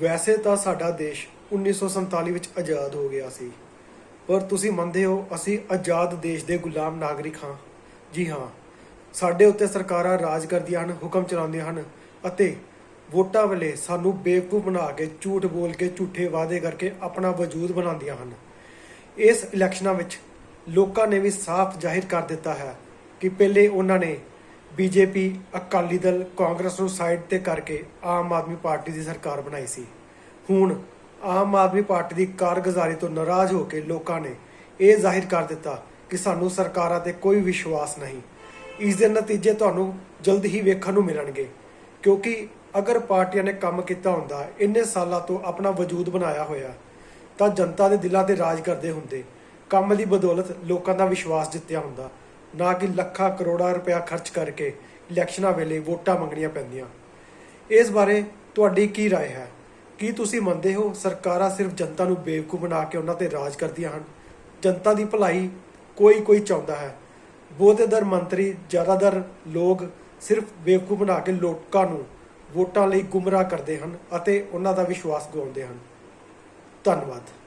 ਵੈਸੇ ਤਾਂ ਸਾਡਾ ਦੇਸ਼ 1947 ਵਿੱਚ ਆਜ਼ਾਦ ਹੋ ਗਿਆ ਸੀ। ਪਰ ਤੁਸੀਂ ਮੰਨਦੇ ਹੋ, ਅਸੀਂ ਆਜ਼ਾਦ ਦੇਸ਼ ਦੇ ਗੁਲਾਮ ਨਾਗਰਿਕ ਹਾਂ। ਜੀ ਹਾਂ, ਸਾਡੇ ਉੱਤੇ ਸਰਕਾਰਾਂ ਰਾਜ ਕਰਦੀਆਂ ਹਨ, ਹੁਕਮ ਚਲਾਉਂਦੀਆਂ ਹਨ ਅਤੇ ਵੋਟਾਂ ਵੇਲੇ ਸਾਨੂੰ ਬੇਵਕੂਫ ਬਣਾ ਕੇ, ਝੂਠ ਬੋਲ ਕੇ, ਝੂਠੇ ਵਾਅਦੇ ਕਰਕੇ ਆਪਣਾ ਵਜੂਦ ਬਣਾਉਂਦੀਆਂ ਹਨ। ਇਸ ਇਲੈਕਸ਼ਨਾਂ ਵਿੱਚ ਲੋਕਾਂ ਨੇ ਵੀ ਸਾਫ਼ ਜ਼ਾਹਿਰ ਕਰ ਦਿੱਤਾ ਹੈ ਕਿ ਪਹਿਲੇ ਉਹਨਾਂ ਨੇ ਬੀਜੇਪੀ, ਅਕਾਲੀ ਦਲ, ਕਾਂਗਰਸ ਨੂੰ ਸਾਈਡ ਤੇ ਕਰਕੇ ਆਮ ਆਦਮੀ ਪਾਰਟੀ ਦੀ ਸਰਕਾਰ ਬਣਾਈ ਸੀ। ਹੁਣ ਆਮ ਆਦਮੀ ਪਾਰਟੀ ਦੀ ਕਾਰਗੁਜ਼ਾਰੀ ਤੋਂ ਨਾਰਾਜ਼ ਹੋ ਕੇ ਲੋਕਾਂ ਨੇ ਇਹ ਜ਼ਾਹਿਰ ਕਰ ਦਿੱਤਾ ਕਿ ਸਾਨੂੰ ਸਰਕਾਰਾਂ ਤੇ ਕੋਈ ਵਿਸ਼ਵਾਸ ਨਹੀਂ। ਇਸ ਦੇ ਨਤੀਜੇ ਤੁਹਾਨੂੰ ਜਲਦ ਹੀ ਵੇਖਣ ਨੂੰ ਮਿਲਣਗੇ, ਕਿਉਂਕਿ ਅਗਰ ਪਾਰਟੀਆਂ ਨੇ ਕੰਮ ਕੀਤਾ ਹੁੰਦਾ, ਇੰਨੇ ਸਾਲਾਂ ਤੋਂ ਆਪਣਾ ਵਜੂਦ ਬਣਾਇਆ ਹੋਇਆ, ਤਾਂ ਜਨਤਾ ਦੇ ਦਿਲਾਂ ਤੇ ਰਾਜ ਕਰਦੇ ਹੁੰਦੇ, ਕੰਮ ਦੀ ਬਦੌਲਤ ਲੋਕਾਂ ਦਾ ਵਿਸ਼ਵਾਸ ਜਿੱਤਿਆ ਹੁੰਦਾ। ਨਾ ਕਿ ਲੱਖਾਂ ਕਰੋੜਾਂ ਰੁਪਇਆ ਖਰਚ ਕਰਕੇ ਇਲੈਕਸ਼ਨਾਂ ਵੇਲੇ ਵੋਟਾਂ ਮੰਗਣੀਆਂ ਪੈਂਦੀਆਂ ਇਸ ਬਾਰੇ ਤੁਹਾਡੀ ਕੀ رائے ਹੈ ਕੀ ਤੁਸੀਂ ਮੰਨਦੇ ਹੋ ਸਰਕਾਰਾਂ ਸਿਰਫ ਜਨਤਾ ਨੂੰ ਬੇਵਕੂਫ ਬਣਾ ਕੇ ਉਹਨਾਂ ਤੇ ਰਾਜ ਕਰਦੀਆਂ ਹਨ ਜਨਤਾ ਦੀ ਭਲਾਈ ਕੋਈ ਕੋਈ ਚਾਹੁੰਦਾ ਹੈ ਬਹੁਤੇਦਰ ਮੰਤਰੀ ਜ਼ਿਆਦਾਤਰ ਲੋਕ ਸਿਰਫ ਬੇਵਕੂਫ ਬਣਾ ਕੇ ਲੋਕਾਂ ਨੂੰ ਵੋਟਾਂ ਲਈ ਗੁੰਮਰਾਹ ਕਰਦੇ ਹਨ ਅਤੇ ਉਹਨਾਂ ਦਾ ਵਿਸ਼ਵਾਸ ਗਵਾਉਂਦੇ ਹਨ ਧੰਨਵਾਦ